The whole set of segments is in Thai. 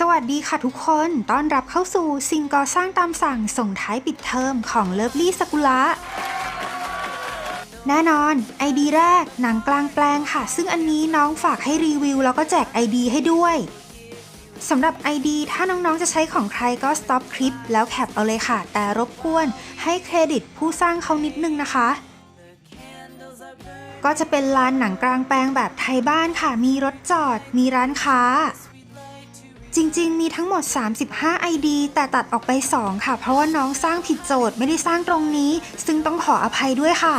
สวัสดีค่ะทุกคน ต้อนรับเข้าสู่สิ่งก่อสร้างตามสั่งส่งท้ายปิดเทอมของเลิฟลี่สกุละแน่นอนไอดีแรกหนังกลางแปลงค่ะ ซึ่งอันนี้น้องฝากให้รีวิวแล้วก็แจก ID ให้ด้วยสำหรับ ID ถ้าน้องๆ จะใช้ของใครก็ stop คลิป แล้วแคปเอาเลยค่ะ แต่รบกวนให้เครดิตผู้สร้างเขานิดนึงนะคะ ก็จะเป็นลานหนังกลางแปลงแบบไทยบ้านค่ะ มีรถจอด มีร้านค้า จริงๆ มีทั้งหมด 35 ID แต่ตัดออกไป 2 ค่ะ เพราะว่าน้องสร้างผิดโจทย์ไม่ได้สร้างตรงนี้ ซึ่งต้องขออภัยด้วยค่ะ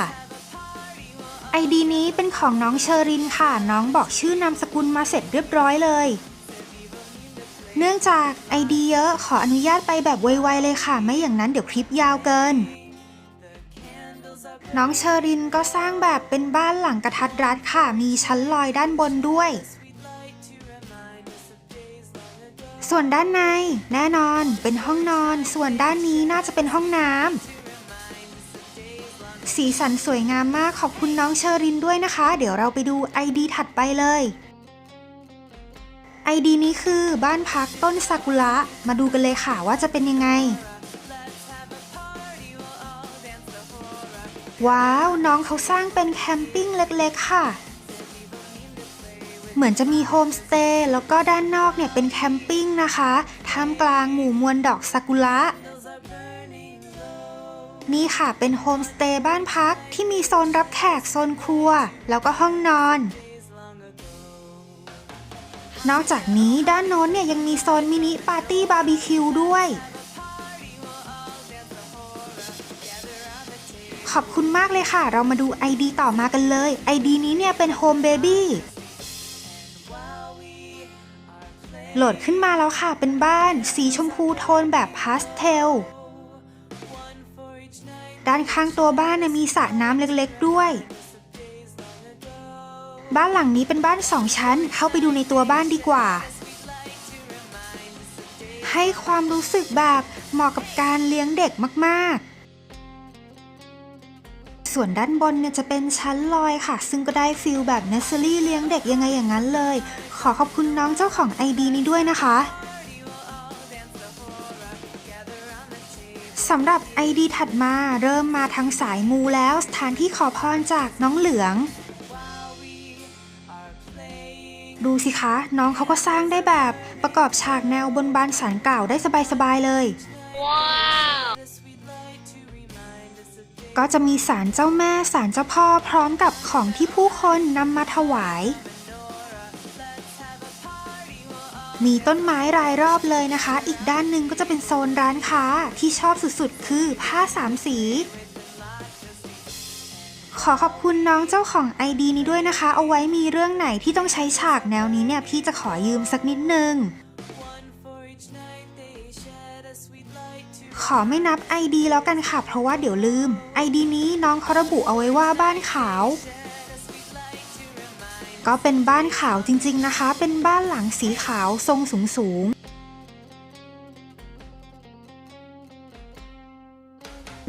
ID นี้เป็นของน้องเชอรินค่ะ น้องบอกชื่อนามสกุลมาเสร็จเรียบร้อยเลย เนื่องจาก ID เยอะขออนุญาตไปแบบไวๆเลยค่ะ ไม่อย่างนั้นเดี๋ยวคลิปยาวเกิน น้องเชอรินก็สร้างแบบเป็นบ้านหลังกระทัดรัดค่ะ มีชั้นลอยด้านบนด้วย ส่วนด้านใน แน่นอนเป็นห้องนอน ส่วนด้านนี้น่าจะเป็นห้องน้ำสีสันสวยงามมากขอบคุณน้องเชอรินด้วยนะคะ เดี๋ยวเราไปดู ID ถัดไปเลย ID นี้คือบ้านพักต้นซากุระมาดูกันเลยค่ะว่าจะเป็นยังไง ว้าว น้องเขาสร้างเป็นแคมปิ้งเล็กๆค่ะ เหมือนจะมีโฮมสเตย์แล้วก็ด้านนอกเนี่ยเป็นแคมปิ้งนะคะท่ามกลางหมู่มวลดอกซากุระนี่ค่ะเป็นโฮมสเตย์บ้านพักที่มีโซนรับแขกโซนครัว แล้วก็ห้องนอน นอกจากนี้ด้านโน้นเนี่ยยังมีโซนมินิปาร์ตี้บาร์บีคิวด้วย ขอบคุณมากเลยค่ะ เรามาดู ID ต่อมากันเลย ID นี้เนี่ยเป็น Home Baby โหลดขึ้นมาแล้วค่ะ เป็นบ้านสีชมพูโทนแบบพาสเทล ด้านข้างตัวบ้านนะมีสระน้ำเล็กๆด้วย บ้านหลังนี้เป็นบ้านสองชั้น เข้าไปดูในตัวบ้านดีกว่า ให้ความรู้สึกแบบเหมาะกับการเลี้ยงเด็กมากๆ ส่วนด้านบนเนี่ยจะเป็นชั้นลอยค่ะ ซึ่งก็ได้ฟิลแบบเนสเซอรี่เลี้ยงเด็กยังไงอย่างนั้นเลย ขอขอบคุณน้องเจ้าของ ID นี้ด้วยนะคะสำหรับ ID ถัดมาเริ่มมาทางสายมูแล้วสถานที่ขอพรจากน้องเหลือง ดูสิคะ น้องเขาก็สร้างได้แบบประกอบฉากแนวบนบานสารเก่าได้สบายๆเลย ก็จะมีศาลเจ้าแม่ศาลเจ้าพ่อพร้อมกับของที่ผู้คนนำมาถวาย มีต้นไม้รายรอบเลยนะคะ อีกด้านหนึ่งก็จะเป็นโซนร้านค้าที่ชอบสุดๆ คือผ้าสามสี ขอขอบคุณน้องเจ้าของ ID นี้ด้วยนะคะ เอาไว้มีเรื่องไหนที่ต้องใช้ฉากแนวนี้เนี่ย พี่จะขอยืมสักนิดนึง ขอไม่นับ ID แล้วกันค่ะ เพราะว่าเดี๋ยวลืม ID นี้น้องเขาระบุเอาไว้ว่าบ้านขาว ก็เป็นบ้านขาวจริง ๆนะคะ เป็นบ้านหลังสีขาวทรงสูงสูงๆ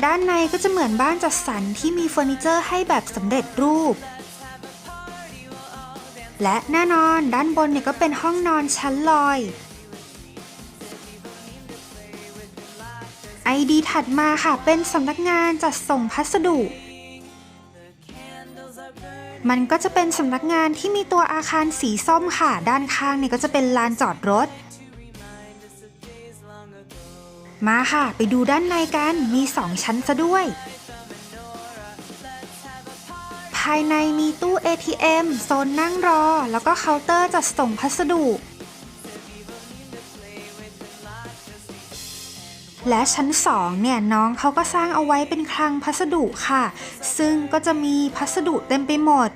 ด้านในก็จะเหมือนบ้านจัดสรรที่มีเฟอร์นิเจอร์ให้แบบสำเร็จรูป และแน่นอนด้านบนเนี่ยก็เป็นห้องนอนชั้นลอย ID ถัดมาค่ะ เป็นสำนักงานจัดส่งพัสดุ มันก็จะเป็นสำนักงานที่มีตัวอาคารสีส้มค่ะ ด้านข้างเนี่ยก็จะเป็นลานจอดรถ มาค่ะ ไปดูด้านในกันมีสองชั้นซะด้วย ภายในมีตู้ ATM โซนนั่งรอ แล้วก็เคาน์เตอร์จัดส่งพัสดุ และชั้น2เนี่ยน้องเขาก็สร้างเอาไว้เป็นคลังพัสดุค่ะ ซึ่งก็จะมีพัสดุเต็มไปหมด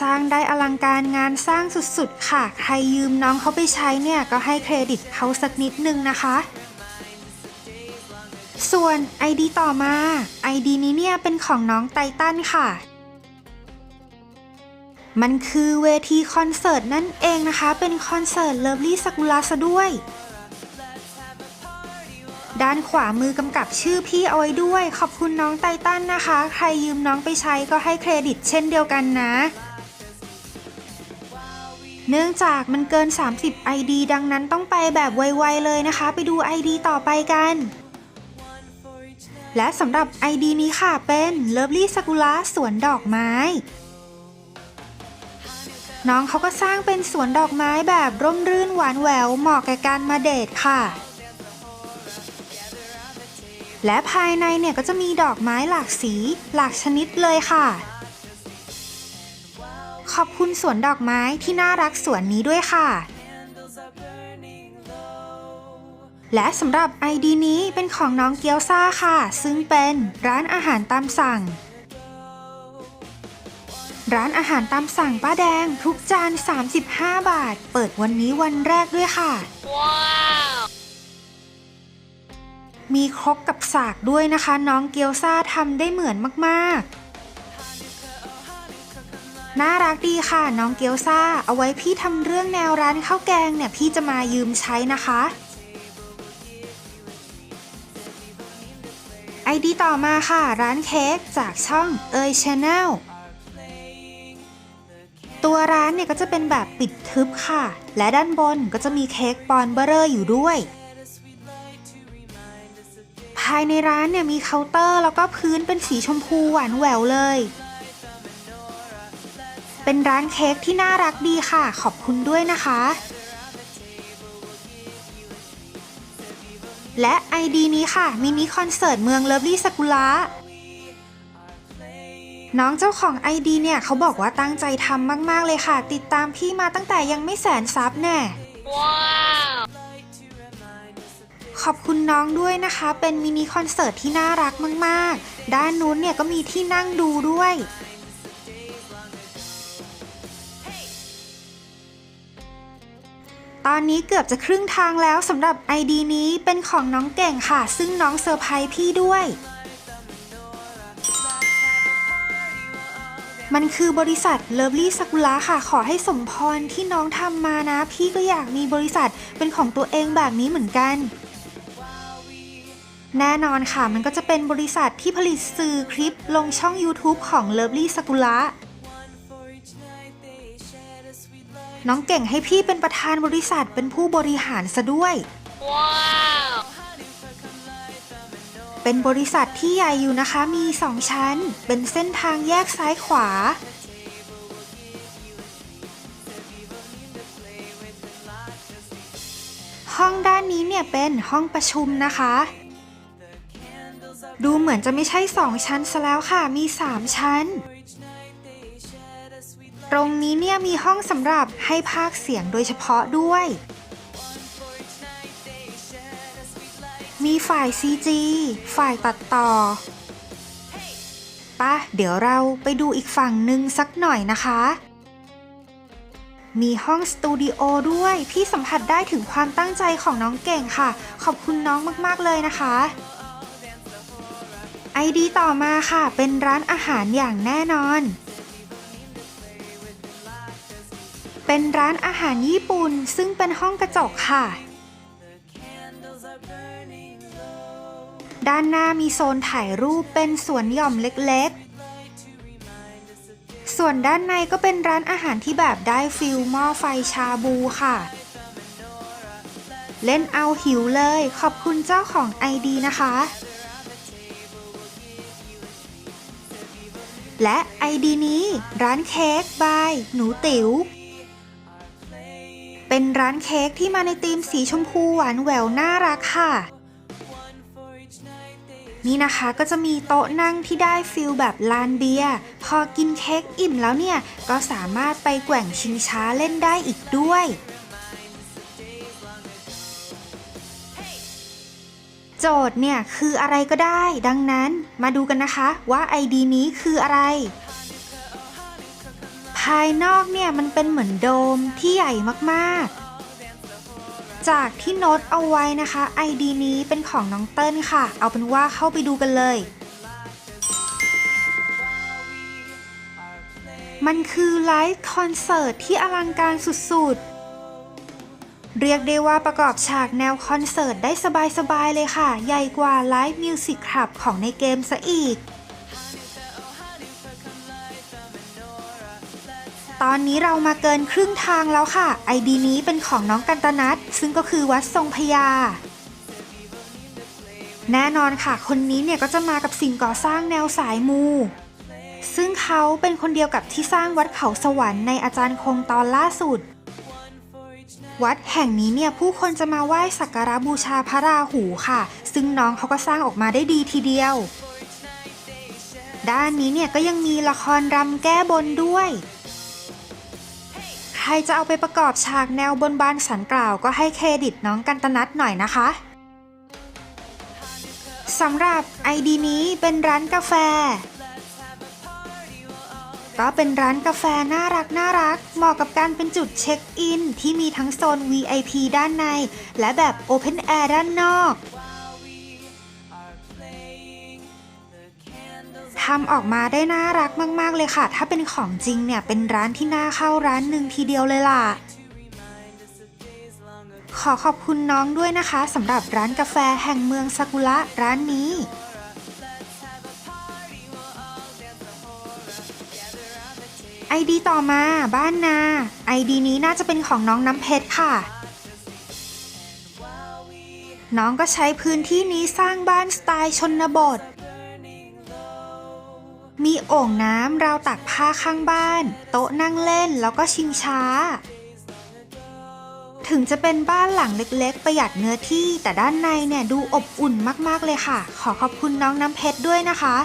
สร้างได้อลังการงานสร้างสุดๆค่ะ ใครยืมน้องเขาไปใช้เนี่ยก็ให้เครดิตเขาสักนิดนึงนะคะส่วน ID ต่อมา ID นี้เนี่ยเป็นของน้องไตตันค่ะ มันคือเวทีคอนเสิร์ตนั่นเองนะคะ เป็นคอนเสิร์ตเลิฟลี่ซากุระซะด้วย ด้านขวามือกำกับชื่อพี่เอาไว้ด้วย ขอบคุณน้องไตตันนะคะ ใครยืมน้องไปใช้ก็ให้เครดิตเช่นเดียวกันนะ เนื่องจากมันเกิน 30 ID ดังนั้นต้องไปแบบไวๆเลยนะคะ ไปดู ID ต่อไปกันและสำหรับ ID นี้ค่ะเป็น Lovely Sakura สวนดอกไม้ น้องเขาก็สร้างเป็นสวนดอกไม้แบบร่มรื่นหวานแหววเหมาะแก่การมาเดทค่ะ และภายในเนี่ยก็จะมีดอกไม้หลากสี หลากชนิดเลยค่ะ ขอบคุณสวนดอกไม้ที่น่ารักสวนนี้ด้วยค่ะ และสำหรับ ID นี้เป็นของน้องเกียวซ่าค่ะ ซึ่งเป็นร้านอาหารตามสั่ง ร้านอาหารตามสั่งป้าแดง ทุกจาน 35 บาท เปิดวันนี้วันแรกด้วยค่ะมีครกกับสากด้วยนะคะ น้องเกียวซ่าทำได้เหมือนมากๆ น่ารักดีค่ะ น้องเกียวซ่าเอาไว้พี่ทำเรื่องแนวร้านข้าวแกงเนี่ย พี่จะมายืมใช้นะคะไอดีต่อมาค่ะ ร้านเค้กจากช่องเอยชาแนล ตัวร้านเนี่ยก็จะเป็นแบบปิดทึบค่ะ และด้านบนก็จะมีเค้กปอนเบอร์เรอร์อยู่ด้วย ภายในร้านเนี่ยมีเคาน์เตอร์แล้วก็พื้นเป็นสีชมพูหวานแหววเลย เป็นร้านเค้กที่น่ารักดีค่ะ ขอบคุณด้วยนะคะ และ ID นี้ค่ะมินิคอนเสิร์ตเมืองเลิฟลี่สกุระ น้องเจ้าของ ID เนี่ยเขาบอกว่าตั้งใจทำมาก ๆ เลยค่ะ ติดตามพี่มาตั้งแต่ยังไม่แสนซับแน่ขอบคุณน้องด้วยนะคะ เป็นมินิคอนเสิร์ตที่น่ารักมาก ๆ ด้านนู้นเนี่ยก็มีที่นั่งดูด้วยตอนนี้เกือบจะครึ่งทางแล้วสำหรับ ID นี้เป็นของน้องเก่งค่ะ ซึ่งน้องเซอร์ไพรส์พี่ด้วย มันคือบริษัท Lovely Sakura ค่ะ ขอให้สมพรที่น้องทำมานะ พี่ก็อยากมีบริษัทเป็นของตัวเองแบบนี้เหมือนกัน แน่นอนค่ะ มันก็จะเป็นบริษัทที่ผลิตสื่อคลิปลงช่อง YouTube ของ Lovely Sakura น้องเก่งให้พี่เป็นประธานบริษัทเป็นผู้บริหารซะด้วย เป็นบริษัทที่ใหญ่อยู่นะคะมี 2 ชั้น เป็นเส้นทางแยกซ้ายขวา ห้องด้านนี้เนี่ยเป็นห้องประชุมนะคะ ดูเหมือนจะไม่ใช่ 2 ชั้นซะแล้วค่ะมี 3 ชั้น ตรงนี้เนี่ยมีห้องสำหรับให้ภาคเสียงโดยเฉพาะด้วย มีฝ่าย CG ฝ่ายตัดต่อปะเดี๋ยวเราไปดูอีกฝั่งหนึ่งสักหน่อยนะคะ มีห้องสตูดิโอด้วย พี่สัมผัสได้ถึงความตั้งใจของน้องเก่งค่ะ ขอบคุณน้องมาก ๆ เลยนะคะไอดีต่อมาค่ะ เป็นร้านอาหารอย่างแน่นอน เป็นร้านอาหารญี่ปุ่นซึ่งเป็นห้องกระจกค่ะ ด้านหน้ามีโซนถ่ายรูปเป็นสวนหย่อมเล็กๆ ส่วนด้านในก็เป็นร้านอาหารที่แบบได้ฟิลหม้อไฟชาบูค่ะ เล่นเอาหิวเลย ขอบคุณเจ้าของไอดีนะคะ และไอดีนี้ ร้านเค้กบาย หนูติ๋วเป็นร้านเค้กที่มาในธีมสีชมพูหวานแหววน่ารักค่ะ นี่นะคะก็จะมีโต๊ะนั่งที่ได้ฟิลแบบลานเบียร์พอกินเค้กอิ่มแล้วเนี่ย ก็สามารถไปแกว่งชิงช้าเล่นได้อีกด้วยโจทย์เนี่ยคืออะไรก็ได้ ดังนั้นมาดูกันนะคะว่า ID นี้คืออะไร ภายนอกเนี่ยมันเป็นเหมือนโดมที่ใหญ่มากๆ จากที่โน้ตเอาไว้นะคะ ID นี้เป็นของน้องเติ้ลค่ะ เอาเป็นว่าเข้าไปดูกันเลย มันคือไลฟ์คอนเสิร์ตที่อลังการสุดๆ เรียกได้ว่าประกอบฉากแนวคอนเสิร์ตได้สบายๆเลยค่ะ ใหญ่กว่าไลฟ์มิวสิกคลับของในเกมซะอีก ตอนนี้เรามาเกินครึ่งทางแล้วค่ะ ไอดีนี้เป็นของน้องกันตนัทซึ่งก็คือวัดทรงพญาแน่นอนค่ะ คนนี้เนี่ยก็จะมากับสิ่งก่อสร้างแนวสายมู ซึ่งเขาเป็นคนเดียวกับที่สร้างวัดเขาสวรรค์ในอาจารย์คงตอนล่าสุด วัดแห่งนี้เนี่ยผู้คนจะมาไหว้สักการะบูชาพระราหูค่ะ ซึ่งน้องเขาก็สร้างออกมาได้ดีทีเดียว ด้านนี้เนี่ยก็ยังมีละครรำแก้บนด้วย ใครจะเอาไปประกอบฉากแนวบนบานสันกล่าวก็ให้เครดิตน้องกันตนัทหน่อยนะคะสำหรับไอดีนี้เป็นร้านกาแฟ ก็เป็นร้านกาแฟน่ารักน่ารัก เหมาะกับการเป็นจุดเช็คอิน ที่มีทั้งโซน VIP ด้านใน และแบบ Open Air ด้านนอก ทำออกมาได้น่ารักมากๆเลยค่ะ ถ้าเป็นของจริงเนี่ยเป็นร้านที่น่าเข้าร้านหนึ่งทีเดียวเลยล่ะ ขอขอบคุณน้องด้วยนะคะสำหรับร้านกาแฟแห่งเมืองซากุระร้านนี้ไอดีต่อมาบ้านนาไอดีนี้น่าจะเป็นของน้องน้ำเพชรค่ะ น้องก็ใช้พื้นที่นี้สร้างบ้านสไตล์ชนบท มีโอ่งน้ำราวตักผ้าข้างบ้าน โต๊ะนั่งเล่นแล้วก็ชิงช้า ถึงจะเป็นบ้านหลังเล็กๆ ประหยัดเนื้อที่แต่ด้านในเนี่ยดูอบอุ่นมากๆเลยค่ะ ขอขอบคุณน้องน้ำเพชรด้วยนะคะ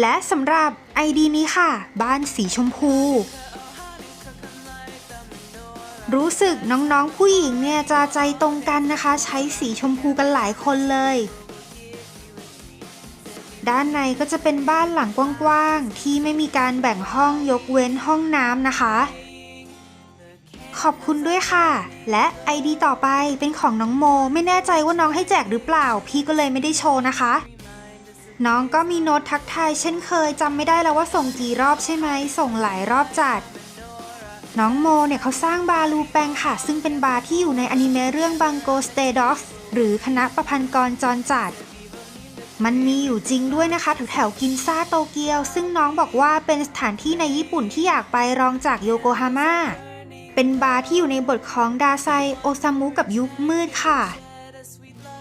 และสำหรับไอดีนี้ค่ะ บ้านสีชมพูรู้สึกน้องๆผู้หญิงเนี่ยจะใจตรงกันนะคะ ใช้สีชมพูกันหลายคนเลย ด้านในก็จะเป็นบ้านหลังกว้างๆ ที่ไม่มีการแบ่งห้องยกเว้นห้องน้ำนะคะ ขอบคุณด้วยค่ะ และไอดีต่อไปเป็นของน้องโม ไม่แน่ใจว่าน้องให้แจกหรือเปล่า พี่ก็เลยไม่ได้โชว์นะคะ น้องก็มีโน้ตทักทายเช่นเคยจำไม่ได้แล้วว่าส่งกี่รอบใช่ไหม ส่งหลายรอบจัด น้องโมเนี่ยเขาสร้างบาร์ลูแปงค่ะ ซึ่งเป็นบาร์ที่อยู่ในอนิเมะเรื่องบังโกสเตดอฟหรือคณะประพันธ์กรจรจัด มันมีอยู่จริงด้วยนะคะแถวแถวกินซ่าโตเกียว ซึ่งน้องบอกว่าเป็นสถานที่ในญี่ปุ่นที่อยากไปรองจากโยโกฮาม่าเป็นบาร์ที่อยู่ในบทของดาไซโอซามุกับยุคมืดค่ะ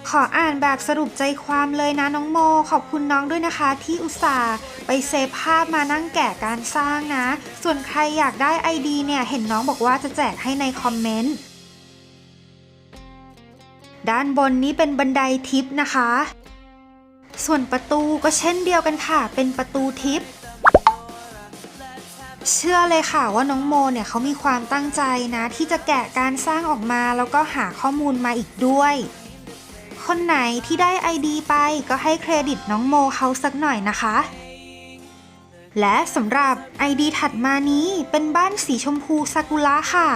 ขออ่านแบบสรุปใจความเลยนะน้องโม ขอบคุณน้องด้วยนะคะ ที่อุตส่าห์ไปเซฟภาพมานั่งแกะการสร้างนะ ส่วนใครอยากได้ไอดีเนี่ยเห็นน้องบอกว่าจะแจกให้ในคอมเมนต์ด้านบนนี้เป็นบันไดทิปนะคะ ส่วนประตูก็เช่นเดียวกันค่ะ เป็นประตูทิปเชื่อเลยค่ะว่าน้องโมเนี่ยเขามีความตั้งใจนะ ที่จะแกะการสร้างออกมาแล้วก็หาข้อมูลมาอีกด้วย คนไหนที่ได้ ID ไปก็ให้เครดิตน้องโมเขาสักหน่อยนะคะ และสำหรับ ID ถัดมานี้เป็นบ้านสีชมพูซากุระค่ะ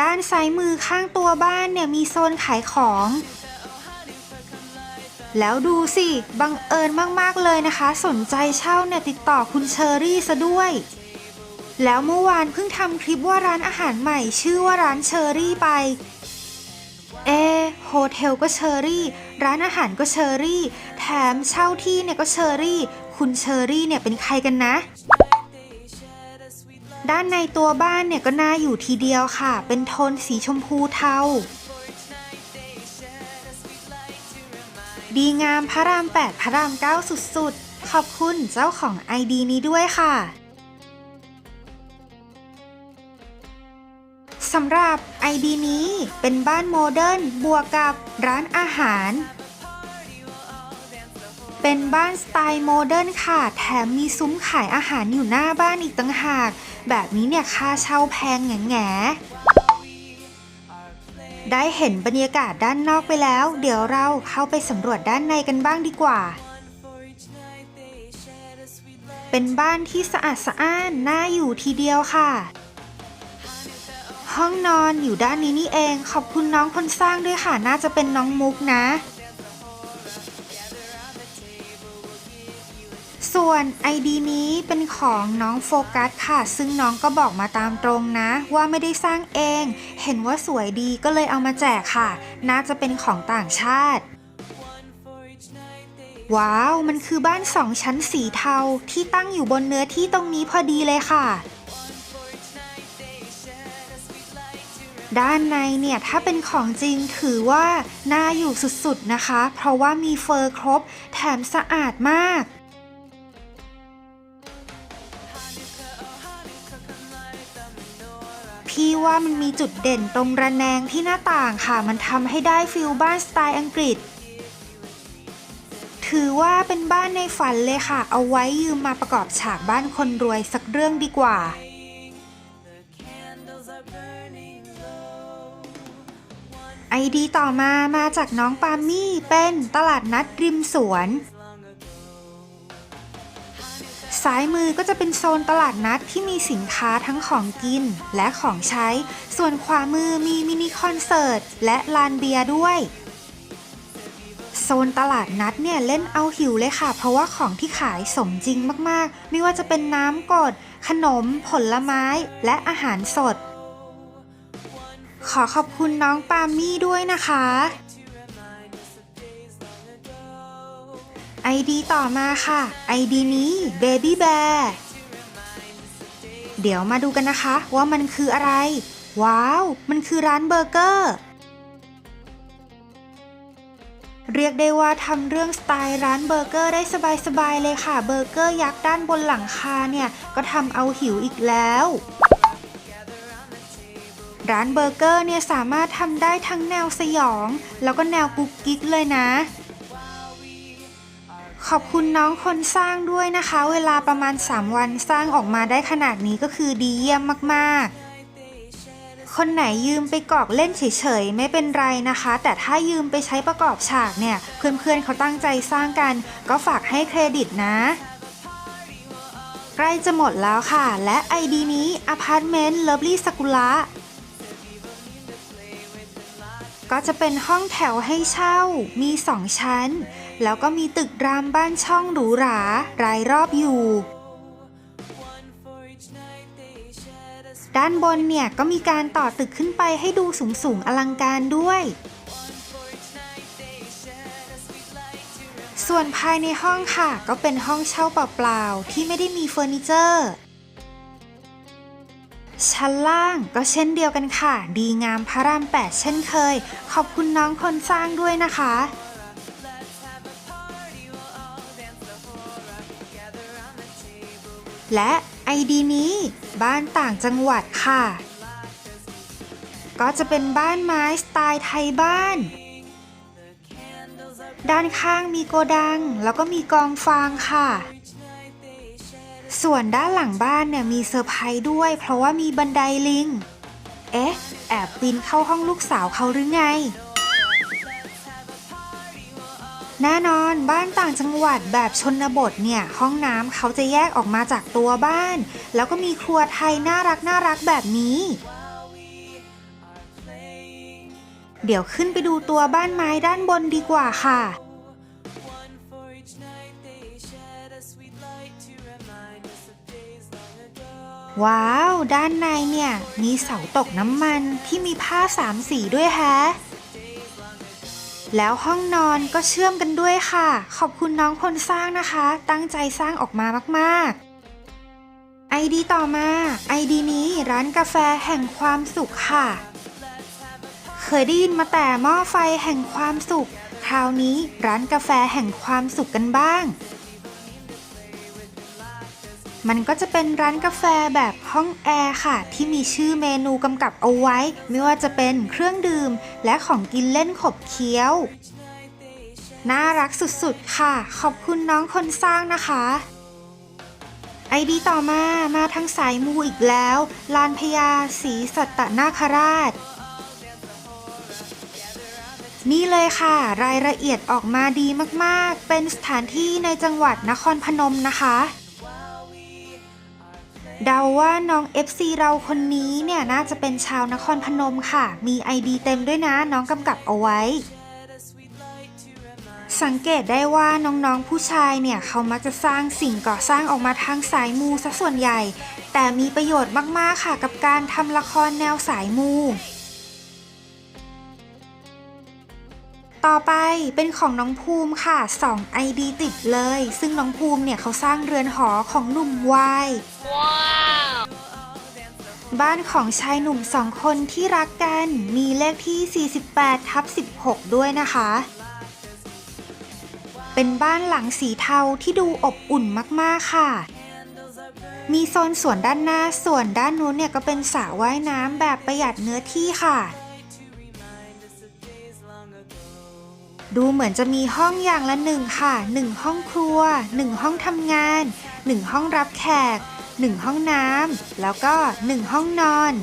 ด้านซ้ายมือข้างตัวบ้านเนี่ยมีโซนขายของ แล้วดูสิ บังเอิญมากๆเลยนะคะ สนใจเช่าเนี่ยติดต่อคุณเชอรี่ซะด้วย แล้วเมื่อวานเพิ่งทำคลิปว่าร้านอาหารใหม่ ชื่อว่าร้านเชอรี่ไป เอโฮเทลก็เชอรี่ ร้านอาหารก็เชอรี่ แถมเช่าที่เนี่ยก็เชอรี่ คุณเชอรี่เนี่ยเป็นใครกันนะด้านในตัวบ้านเนี่ยก็น่าอยู่ทีเดียวค่ะ เป็นโทนสีชมพูเทา ดีงามพระราม 8 พระราม 9 สุดๆ ขอบคุณเจ้าของไอดีนี้ด้วยค่ะสำหรับไอดีนี้เป็นบ้านโมเดิร์นบวกกับร้านอาหาร เป็นบ้านสไตล์โมเดิร์นค่ะ แถมมีซุ้มขายอาหารอยู่หน้าบ้านอีกต่างหาก แบบนี้เนี่ยค่าเช่าแพงแง่แง่ๆ ได้เห็นบรรยากาศด้านนอกไปแล้ว เดี๋ยวเราเข้าไปสำรวจด้านในกันบ้างดีกว่า เป็นบ้านที่สะอาดสะอ้านน่าอยู่ทีเดียวค่ะ ห้องนอนอยู่ด้านนี้นี่เอง ขอบคุณน้องคนสร้างด้วยค่ะ น่าจะเป็นน้องมุกนะ ส่วน ID นี้เป็นของน้องโฟกัสค่ะ ซึ่งน้องก็บอกมาตามตรงนะ ว่าไม่ได้สร้างเอง เห็นว่าสวยดีก็เลยเอามาแจกค่ะ น่าจะเป็นของต่างชาติ ว้าว มันคือบ้านสองชั้นสีเทาที่ตั้งอยู่บนเนื้อที่ตรงนี้พอดีเลยค่ะด้านในเนี่ยถ้าเป็นของจริงถือว่าน่าอยู่สุดๆนะคะ เพราะว่ามีเฟอร์ครบแถมสะอาดมาก พี่ว่ามันมีจุดเด่นตรงระแนงที่หน้าต่างค่ะ มันทำให้ได้ฟิลบ้านสไตล์อังกฤษ ถือว่าเป็นบ้านในฝันเลยค่ะ เอาไว้ยืมมาประกอบฉากบ้านคนรวยสักเรื่องดีกว่าไอดีต่อมามาจากน้องปามี่เป็นตลาดนัดริมสวน ซ้ายมือก็จะเป็นโซนตลาดนัดที่มีสินค้าทั้งของกินและของใช้ ส่วนขวามือมีมินิคอนเสิร์ตและลานเบียร์ด้วยโซนตลาดนัดเนี่ยเล่นเอาหิวเลยค่ะ เพราะว่าของที่ขายสมจริงมากๆ ไม่ว่าจะเป็นน้ำกด ขนม ผลไม้ และอาหารสด ขอขอบคุณน้องปามี่ด้วยนะคะ ไอดีต่อมาค่ะไอดีนี้ Baby Bear เดี๋ยวมาดูกันนะคะว่ามันคืออะไร ว้าว มันคือร้านเบอร์เกอร์ เรียกได้ว่าทำเรื่องสไตล์ร้านเบอร์เกอร์ได้สบายๆเลยค่ะ เบอร์เกอร์ยักษ์ด้านบนหลังคาเนี่ย ก็ทำเอาหิวอีกแล้วร้านเบอร์เกอร์เนี่ยสามารถทำได้ทั้งแนวสยอง แล้วก็แนวกุ๊กกิ๊กเลยนะ ขอบคุณน้องคนสร้างด้วยนะคะ เวลาประมาณ 3 วันสร้างออกมาได้ขนาดนี้ก็คือดีเยี่ยมมากๆ คนไหนยืมไปกรอกเล่นเฉยๆ ไม่เป็นไรนะคะ แต่ถ้ายืมไปใช้ประกอบฉากเนี่ย เพื่อนๆเขาตั้งใจสร้างกัน ก็ฝากให้เครดิตนะ ใกล้จะหมดแล้วค่ะ และ ID นี้ Apartment Lovely Sakura ก็จะเป็นห้องแถวให้เช่ามีสองชั้น แล้วก็มีตึกรามบ้านช่องหรูหรารายรอบอยู่ ด้านบนเนี่ยก็มีการต่อตึกขึ้นไปให้ดูสูงสูงอลังการด้วย ส่วนภายในห้องค่ะ ก็เป็นห้องเช่าเปล่าๆที่ไม่ได้มีเฟอร์นิเจอร์ชั้นล่างก็เช่นเดียวกันค่ะ ดีงามพระราม 8 เช่นเคย ขอบคุณน้องคนสร้างด้วยนะคะ และไอดีนี้บ้านต่างจังหวัดค่ะ ก็จะเป็นบ้านไม้สไตล์ไทยบ้าน ด้านข้างมีโกดัง แล้วก็มีกองฟางค่ะ ส่วนด้านหลังบ้านเนี่ยมีเซอร์ไพรส์ด้วย เพราะว่ามีบันไดลิง เอ๊ะ แอบปีนเข้าห้องลูกสาวเขาหรือไง แน่นอนบ้านต่างจังหวัดแบบชนบทเนี่ย ห้องน้ำเขาจะแยกออกมาจากตัวบ้าน แล้วก็มีครัวไทยน่ารักน่ารักแบบนี้ เดี๋ยวขึ้นไปดูตัวบ้านไม้ด้านบนดีกว่าค่ะ ว้าว ด้านในเนี่ย มีเสาตกน้ำมันที่มีผ้าสามสีด้วยแฮะ แล้วห้องนอนก็เชื่อมกันด้วยค่ะ ขอบคุณน้องคนสร้างนะคะ ตั้งใจสร้างออกมามากๆ ไอดีต่อมา ไอดีนี้ร้านกาแฟแห่งความสุขค่ะ เคยได้ยินมาแต่หม้อไฟแห่งความสุข คราวนี้ร้านกาแฟแห่งความสุขกันบ้าง มันก็จะเป็นร้านกาแฟแบบห้องแอร์ค่ะ ที่มีชื่อเมนูกำกับเอาไว้ ไม่ว่าจะเป็นเครื่องดื่ม และของกินเล่นขบเคี้ยว น่ารักสุดๆค่ะ ขอบคุณน้องคนสร้างนะคะไอดีต่อมามาทางสายมูอีกแล้ว ลานพญาศรีสัตนาคราช นี่เลยค่ะ รายละเอียดออกมาดีมากๆ เป็นสถานที่ในจังหวัดนครพนมนะคะ เดาว่าน้อง FC เราคนนี้เนี่ยน่าจะเป็นชาวนครพนมค่ะ มี ID เต็มด้วยนะน้องกำกับเอาไว้ สังเกตได้ว่าน้องๆผู้ชายเนี่ยเขามักจะสร้างสิ่งก่อสร้างออกมาทางสายมูซะส่วนใหญ่ แต่มีประโยชน์มากๆค่ะกับการทำละครแนวสายมู ต่อไปเป็นของน้องภูมิค่ะ 2 ID ติดเลย ซึ่งน้องภูมิเนี่ยเขาสร้างเรือนหอของหนุ่มวายบ้านของชายหนุ่มสองคนที่รักกันมีเลขที่ 48ทับ16 ด้วยนะคะ เป็นบ้านหลังสีเทาที่ดูอบอุ่นมากๆค่ะ มีโซนสวนด้านหน้าส่วนด้านนู้นเนี่ยก็เป็นสระว่ายน้ำแบบประหยัดเนื้อที่ค่ะ ดูเหมือนจะมีห้องอย่างละหนึ่งค่ะหนึ่งห้องครัวหนึ่งห้องทำงานหนึ่งห้องรับแขกหนึ่งห้องน้ำแล้วก็หนึ่งห้องนอน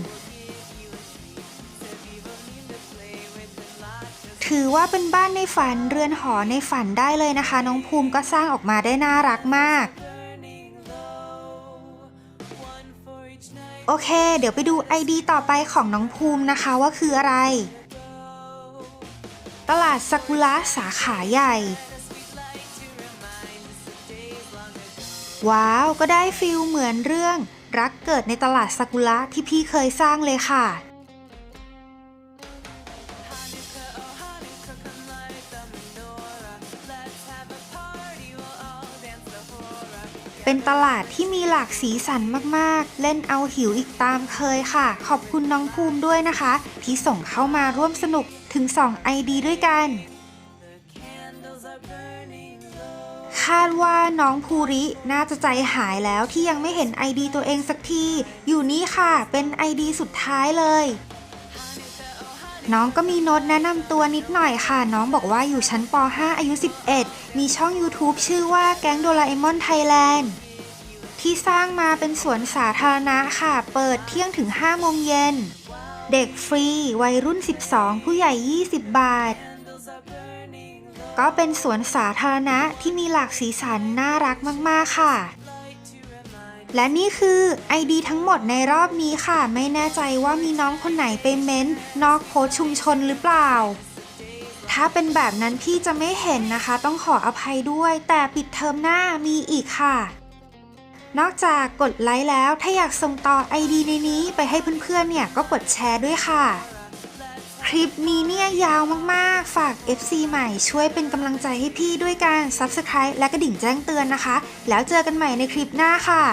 ถือว่าเป็นบ้านในฝันเรือนหอในฝันได้เลยนะคะ น้องภูมิก็สร้างออกมาได้น่ารักมาก โอเค เดี๋ยวไปดู ID ต่อไปของน้องภูมินะคะว่าคืออะไร ตลาดซากุระสาขาใหญ่ ว้าว ก็ได้ฟิลเหมือนเรื่อง รักเกิดในตลาดซากุระที่พี่เคยสร้างเลยค่ะ เป็นตลาดที่มีหลากสีสันมากๆ เล่นเอาหิวอีกตามเคยค่ะ ขอบคุณน้องภูมิด้วยนะคะ ที่ส่งเข้ามาร่วมสนุก ถึง 2 ID ด้วยกัน คาดว่าน้องภูริน่าจะใจหายแล้วที่ยังไม่เห็น ID ตัวเองสักที อยู่นี่ค่ะเป็น ID สุดท้ายเลย น้องก็มีโน้ตแนะนำตัวนิดหน่อยค่ะ น้องบอกว่าอยู่ชั้นป .5 อายุ 11 มีช่อง YouTube ชื่อว่าแก๊งโดราเอมอนไทยแลนด์ที่สร้างมาเป็นสวนสาธารณะค่ะ เปิดเที่ยงถึง 5 โมงเย็น เด็กฟรี วัยรุ่น 12 ผู้ใหญ่ 20 บาท ก็เป็นสวนสาธารณะที่มีหลากสีสันน่ารักมาก ๆ ค่ะ และนี่คือ ID ทั้งหมดในรอบนี้ค่ะ ไม่แน่ใจว่ามีน้องคนไหนเป็นเม้นต์นอกโพสชุมชนหรือเปล่า ถ้าเป็นแบบนั้นพี่จะไม่เห็นนะคะ ต้องขออภัยด้วย แต่ปิดเทอมหน้ามีอีกค่ะ นอกจากกดไลค์แล้วถ้าอยากส่งต่อ ID ในนี้ไปให้เพื่อนๆเนี่ยก็กดแชร์ด้วยค่ะ คลิปนี้เนี่ยยาวมากๆ ฝาก FC ใหม่ช่วยเป็นกำลังใจให้พี่ด้วยการ Subscribe และกระดิ่งแจ้งเตือนนะคะ แล้วเจอกันใหม่ในคลิปหน้าค่ะ